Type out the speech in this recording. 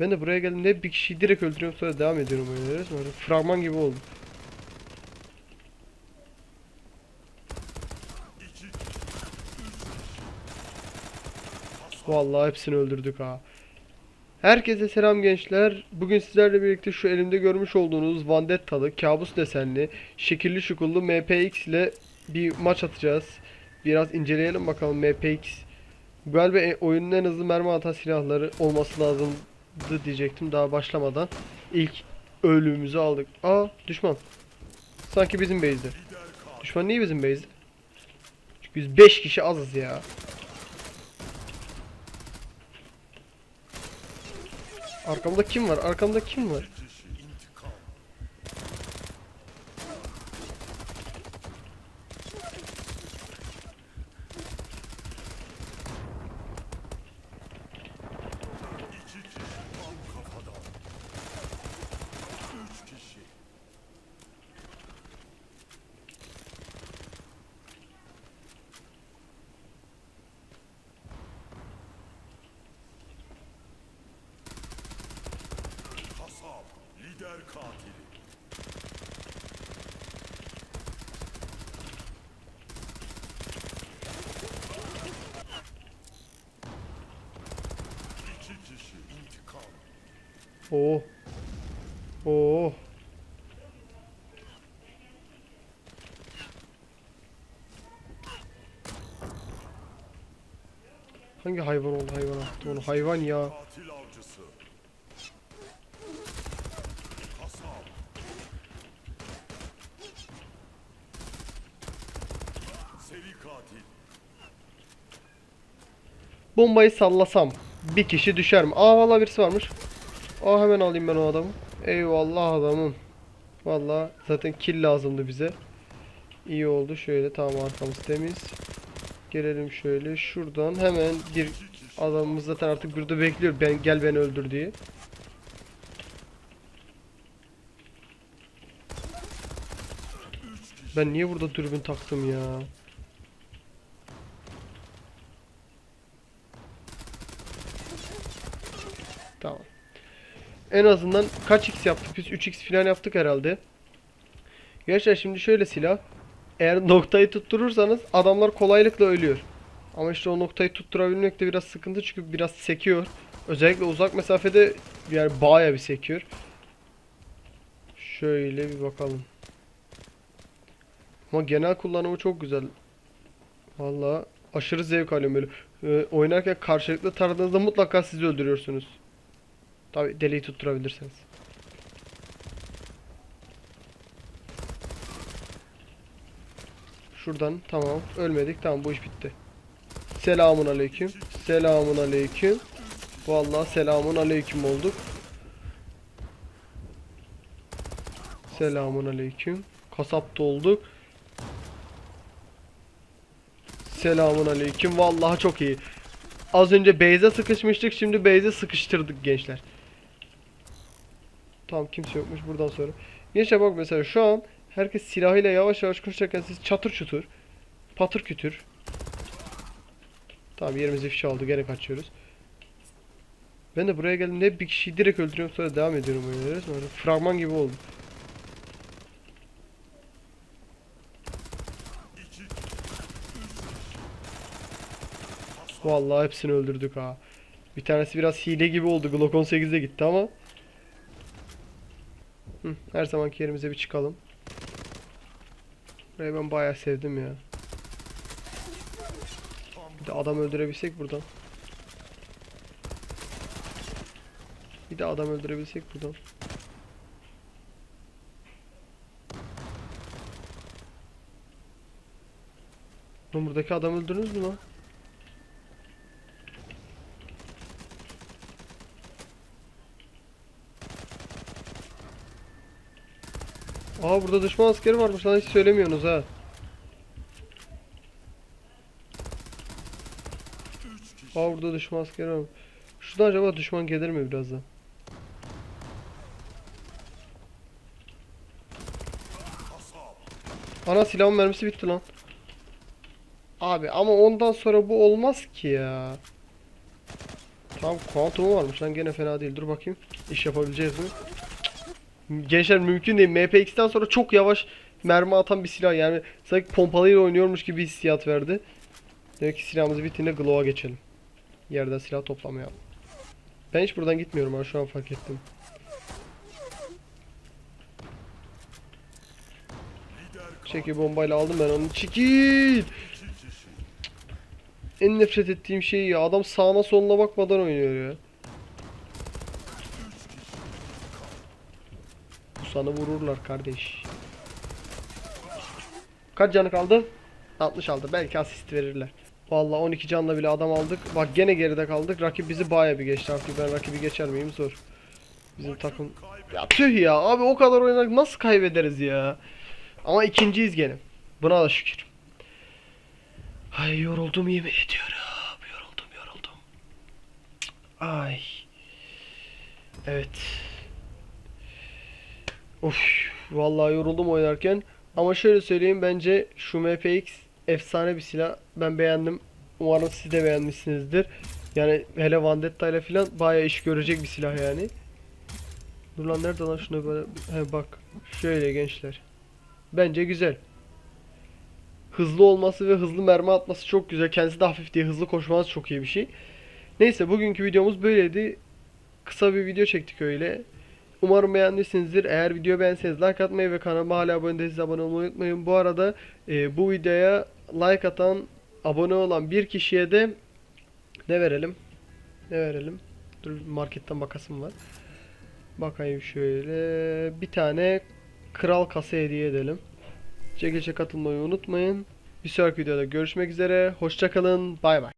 Ben de buraya geldiğimde bir kişiyi direkt öldürüyorum sonra devam ediyorum oyuna. Resmen öyle fragman gibi oldu. Vallahi hepsini öldürdük ha. Herkese selam gençler. Bugün sizlerle birlikte şu elimde görmüş olduğunuz Vandetta'lı, kabus desenli, şekilli şukullu MPX ile bir maç atacağız. Biraz inceleyelim bakalım MPX. Galiba oyunun en hızlı mermi atan silahları olması lazımdı diyecektim daha başlamadan. İlk ölümümüzü aldık. Aa düşman. Sanki bizim base'de. Düşman niye bizim base'de? Çünkü biz 5 kişi azız ya. Arkamda kim var? Arkamda kim var? Katili. İki kişi intikam. Oo. Oo. Hangi hayvan oldu hayvan attı onu hayvan ya. Katil avcısı. Bombayı sallasam bir kişi düşer mi? Aa vallahi birisi varmış. Aa hemen alayım ben o adamı. Eyvallah adamım. Vallahi zaten kill lazımdı bize. İyi oldu. Şöyle tamam arkamız temiz. Gelelim şöyle şuradan hemen bir adamımız zaten artık burada bekliyor. Ben gel beni öldür diye. Ben niye burada dürbün taktım ya? Tamam. En azından kaç x yaptık? Biz 3x falan yaptık herhalde. Gençler şimdi şöyle silah. Eğer noktayı tutturursanız adamlar kolaylıkla ölüyor. Ama işte o noktayı tutturabilmek de biraz sıkıntı çünkü biraz sekiyor. Özellikle uzak mesafede yani baya bir sekiyor. Şöyle bir bakalım. Ama genel kullanımı çok güzel. Vallahi aşırı zevk alıyorum böyle. Ee, oynarken karşılıklı taradığınızda mutlaka sizi öldürüyorsunuz. Tabi deliği tutturabilirseniz. Şuradan tamam ölmedik tamam bu iş bitti. Selamun aleyküm. Selamun aleyküm. Vallahi selamun aleyküm olduk. Selamun aleyküm. Kasapta olduk. Selamun aleyküm. Vallahi çok iyi. Az önce base'e sıkışmıştık. Şimdi base'e sıkıştırdık gençler. Tamam kimse yokmuş buradan sonra. Gençler bak mesela şu an herkes silahıyla yavaş yavaş koşarken siz çatır çutur, patır kütür. Tamam yerimizi ifşa aldı gene kaçıyoruz. Ben de buraya geldiğimde bir kişiyi direkt öldürüyorum sonra devam ediyorum oyuna resmen fragman gibi oldu. Vallahi hepsini öldürdük ha. Bir tanesi biraz hile gibi oldu. Glock 18'de gitti ama. Hı, her zamanki yerimize bir çıkalım. Burayı ben bayağı sevdim ya. Bir de adam öldürebilsek buradan. Bir de adam öldürebilsek buradan. Lan buradaki adam öldürdünüz mü lan? Aa burada düşman askeri varmış lan hiç söylemiyorsunuz ha. Aa burada düşman askeri var. Şuradan acaba düşman gelir mi birazdan? Ana silahın mermisi bitti lan. Abi ama ondan sonra bu olmaz ki ya. Tamam kuantumu varmış lan gene fena değil. Dur bakayım. İş yapabileceğiz mi? Gençler mümkün değil. MPX'ten sonra çok yavaş mermi atan bir silah yani sanki pompalıyla oynuyormuş gibi hissiyat verdi. Demek ki silahımız bittiğinde Glow'a geçelim. Yerden silah toplamayalım. Ben hiç buradan gitmiyorum ha şu an fark ettim. Çeki bombayla aldım ben onu. Çekil! En nefret ettiğim şey ya. Adam sağına soluna bakmadan oynuyor ya. Bu sana vururlar kardeş. Kaç canı kaldı? 60 aldı. Belki asist verirler. Vallahi 12 canla bile adam aldık. Bak gene geride kaldık. Rakip bizi baya bir geçti artık. Ben rakibi geçer miyim? Zor. Bizim takım ya tüh ya abi o kadar oynadık nasıl kaybederiz ya. Ama ikinciyiz gene. Buna da şükür. Ay yoruldum yemin ediyorum. Yoruldum yoruldum. Ay. Evet. Of vallahi yoruldum oynarken. Ama şöyle söyleyeyim bence şu MPX efsane bir silah. Ben beğendim. Umarım siz de beğenmişsinizdir. Yani hele Vendetta ile falan bayağı iş görecek bir silah yani. Dur lan nerede lan şuna böyle he bak şöyle gençler. Bence güzel. Hızlı olması ve hızlı mermi atması çok güzel. Kendisi de hafif diye hızlı koşması çok iyi bir şey. Neyse bugünkü videomuz böyleydi. Kısa bir video çektik öyle. Umarım beğenmişsinizdir. Eğer video beğenseniz like atmayı ve kanalıma hala abone değilseniz abone olmayı unutmayın. Bu arada e, bu videoya like atan, abone olan bir kişiye de ne verelim? Ne verelim? Dur marketten bakasım var. Bakayım şöyle. Bir tane kral kasa hediye edelim. Çekilişe katılmayı unutmayın. Bir sonraki videoda görüşmek üzere. Hoşçakalın. Bay bay.